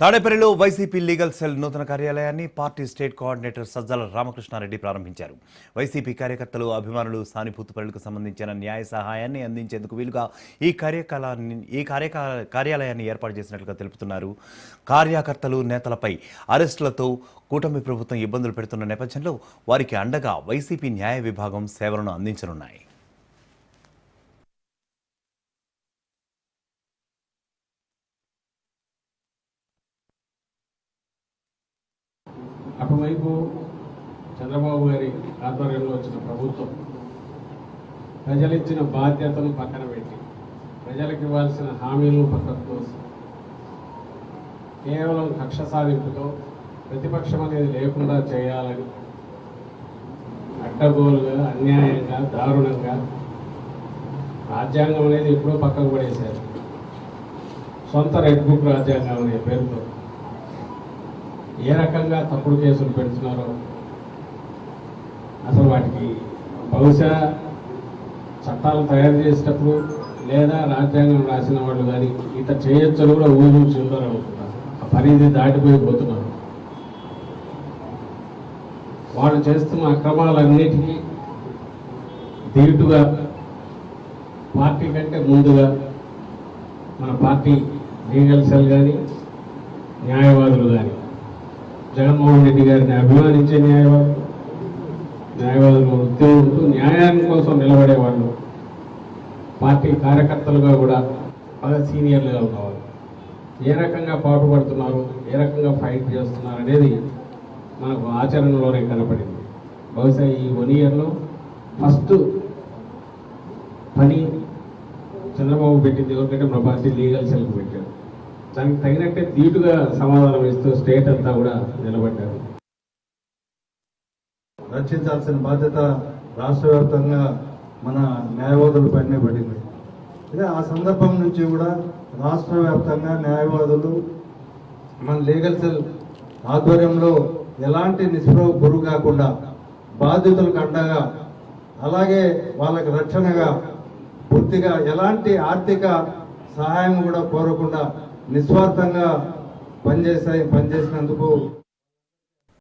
తాడేపల్లిలో YCP legal cell నూతన కార్యాలయాన్ని party state coordinator Sajjala Ramakrishna Reddy ప్రారంభించారు. వైసీపీ కార్యకర్తలు అభిమానులు సానుభూతి పనులకు సంబంధించిన న్యాయ సహాయాన్ని అందించేందుకు వీలుగా ఈ కార్యకలాన్ని ఈ కార్యకా కార్యాలయాన్ని ఏర్పాటు చేసినట్లుగా తెలుపుతున్నారు. కార్యకర్తలు నేతలపై అరెస్టులతో కూటమి ప్రభుత్వం ఇబ్బందులు పెడుతున్న నేపథ్యంలో వారికి అండగా వైసీపీ న్యాయ విభాగం సేవలను అందించనున్నాయి. అటువైపు చంద్రబాబు గారి ఆధ్వర్యంలో వచ్చిన ప్రభుత్వం ప్రజలిచ్చిన బాధ్యతను పక్కన పెట్టి ప్రజలకు ఇవ్వాల్సిన హామీలను పక్కకు తోసి కేవలం కక్ష సాధింపుతో ప్రతిపక్షం అనేది లేకుండా చేయాలని అడ్డగోలుగా అన్యాయంగా దారుణంగా రాజ్యాంగం అనేది ఎప్పుడో పక్కకు పడేశారు సొంత రెడ్ బుక్ రాజ్యాంగం అనే పేరుతో ఏ రకంగా తప్పుడు కేసులు పెడుతున్నారో అసలు వాటికి బహుశా చట్టాలు తయారు చేసేటప్పుడు లేదా రాజ్యాంగం రాసిన వాళ్ళు కానీ ఇత చేయొచ్చని కూడా ఊరు చిల్లర ఆ పరిధి దాటిపోయి పోతున్నారు. వాళ్ళు చేస్తున్న అక్రమాలన్నిటికీ ధీటుగా పార్టీ కంటే ముందుగా మన పార్టీ లీగల్ సెల్ కానీ న్యాయవాదులు కానీ జగన్మోహన్ రెడ్డి గారిని అభిమానించే న్యాయవాదులు న్యాయవాదులు ఉద్యోగులు న్యాయాన్ని కోసం నిలబడేవాళ్ళు. పార్టీ కార్యకర్తలుగా కూడా బాగా సీనియర్లుగా ఉన్నవాళ్ళు. ఏ రకంగా పాటుపడుతున్నారు ఏ రకంగా ఫైట్ చేస్తున్నారు అనేది మనకు ఆచరణలోనే కనపడింది. బహుశా ఈ వన్ ఇయర్లో ఫస్ట్ పని చంద్రబాబు పెట్టింది. ఎవరికంటే మన పార్టీ లీగల్ సెల్కి పెట్టారు దానికి తగినట్టే ధీటుగా సమాధానం ఇస్తూ స్టేట్ అంతా కూడా నిలబడ్డారు. రక్షించాల్సిన బాధ్యత రాష్ట్ర వ్యాప్తంగా మన న్యాయవాదుల పైనే పడింది. అదే ఆ సందర్భం నుంచి కూడా రాష్ట్ర వ్యాప్తంగా న్యాయవాదులు మన లీగల్ సెల్ ఆధ్వర్యంలో ఎలాంటి నిస్పృహ గురు కాకుండా బాధితులకు అండగా అలాగే వాళ్ళకి రక్షణగా పూర్తిగా ఎలాంటి ఆర్థిక సహాయం కూడా కోరకుండా నిస్వార్థంగా పనిచేసే పనిచేసినందుకు